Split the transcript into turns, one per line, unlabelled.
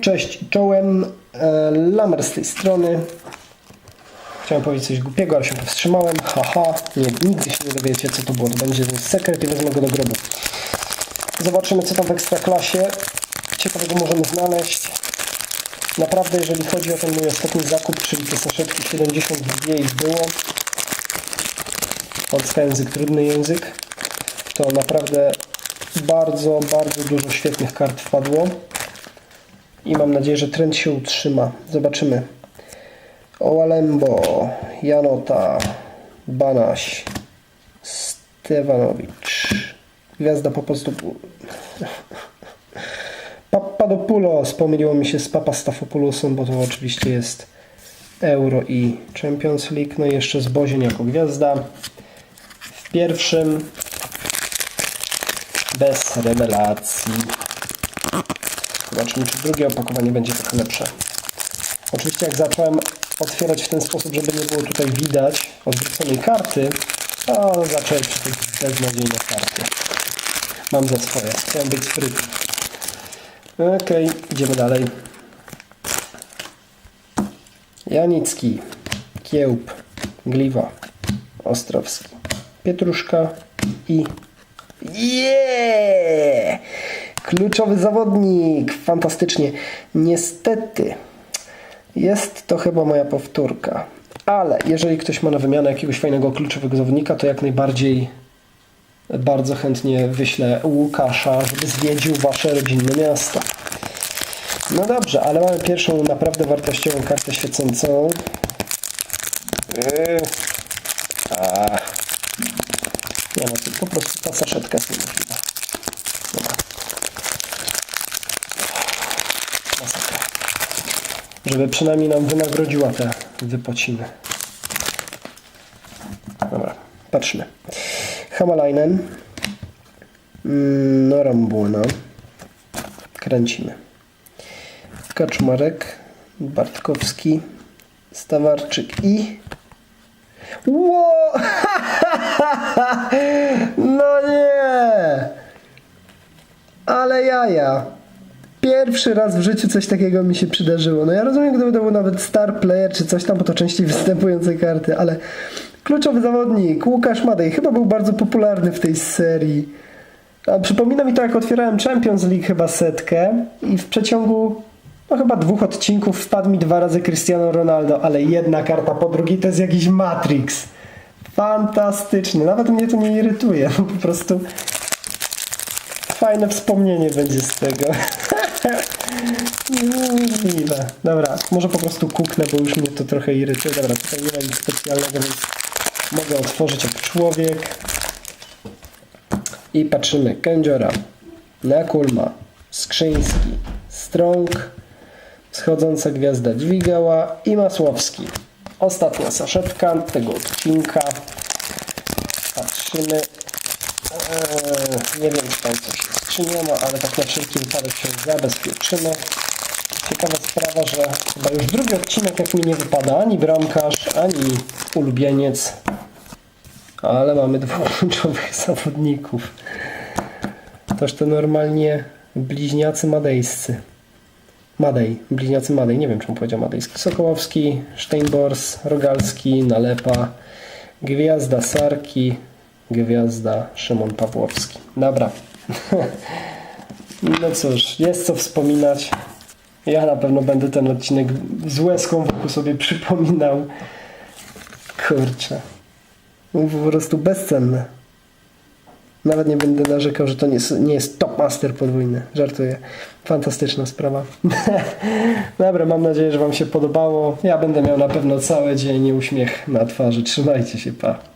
Cześć, czołem. E, Lamer z tej strony. Chciałem powiedzieć coś głupiego, ale się powstrzymałem. Haha, nie, nigdy się nie dowiecie, co to było. To będzie sekret i wezmę go do grobu. Zobaczymy, co tam w Ekstraklasie. Ciekawego możemy znaleźć. Naprawdę, jeżeli chodzi o ten mój ostatni zakup, czyli te saszetki 72 ich było. Polska język, trudny język. To naprawdę bardzo, bardzo dużo świetnych kart wpadło i mam nadzieję, że trend się utrzyma. Zobaczymy. Owalembo, Janota, Banaś, Stewanowicz. Gwiazda po prostu... Papadopoulos. Pomyliło mi się z Papastafopoulosem, bo to oczywiście jest Euro i Champions League. No i jeszcze z Bozień jako gwiazda. W pierwszym bez rewelacji. Zobaczymy, czy drugie opakowanie będzie trochę lepsze. Oczywiście jak zacząłem otwierać w ten sposób, żeby nie było tutaj widać odwróconej karty, to zacząłem tych beznadziejne karty. Mam za swoje. Chciałem być sprytny. Okej, idziemy dalej. Janicki, Kiełb, Gliwa, Ostrowski, Pietruszka i... Yeah! Kluczowy zawodnik. Fantastycznie. Niestety jest to chyba moja powtórka. Ale jeżeli ktoś ma na wymianę jakiegoś fajnego kluczowego zawodnika, to jak najbardziej bardzo chętnie wyślę Łukasza, żeby zwiedził wasze rodzinne miasto. No dobrze, ale mamy pierwszą naprawdę wartościową kartę świecącą. Yy. A. Nie no, po prostu ta saszetka jest niemożliwa. Dobra. Masakra. Żeby przynajmniej nam wynagrodziła te wypociny. Dobra, patrzmy. Hamalainen. Mm, Norambuna. Kręcimy. Kaczmarek. Bartkowski. Stawarczyk i... Ło! No nie! Ale jaja. Pierwszy raz w życiu coś takiego mi się przydarzyło. No ja rozumiem, gdyby to był nawet star player czy coś tam, bo to częściej występujące karty, ale kluczowy zawodnik, Łukasz Madej, chyba był bardzo popularny w tej serii. A przypomina mi to, jak otwierałem Champions League chyba setkę i w przeciągu no chyba dwóch odcinków wpadł mi dwa razy Cristiano Ronaldo, ale jedna karta po drugiej to jest jakiś Matrix. Fantastyczny. Nawet mnie to nie irytuje. Po prostu fajne wspomnienie będzie z tego. Niemożliwe. Dobra, może po prostu kuknę, bo już mnie to trochę irytuje. Dobra, tutaj nie ma nic specjalnego, więc mogę otworzyć jak człowiek. I patrzymy. Kędziora, Nakulma, Skrzyński, Strong, Wschodząca Gwiazda Dźwigała i Masłowski. Ostatnia saszetka tego odcinka. Patrzymy. Nie wiem, czy tam coś jest, czy nie ma, ale tak na wszelki wypadek się zabezpieczymy. Ciekawa sprawa, że chyba już drugi odcinek, jak mi nie wypada ani bramkarz, ani ulubieniec, ale mamy dwóch kluczowych zawodników. Toż to normalnie bliźniacy madejscy. Madej, bliźniacy Madej, nie wiem czemu powiedział Madejski. Sokołowski, Steinbors, Rogalski, Nalepa, Gwiazda Sarki, Gwiazda Szymon Pawłowski. Dobra. No cóż, jest co wspominać. Ja na pewno będę ten odcinek z łezką wokół sobie przypominał. Kurczę. Po prostu bezcenne. Nawet nie będę narzekał, że to nie jest, nie jest top master podwójny. Żartuję. Fantastyczna sprawa. Dobra, mam nadzieję, że Wam się podobało. Ja będę miał na pewno cały dzień uśmiech na twarzy. Trzymajcie się, pa.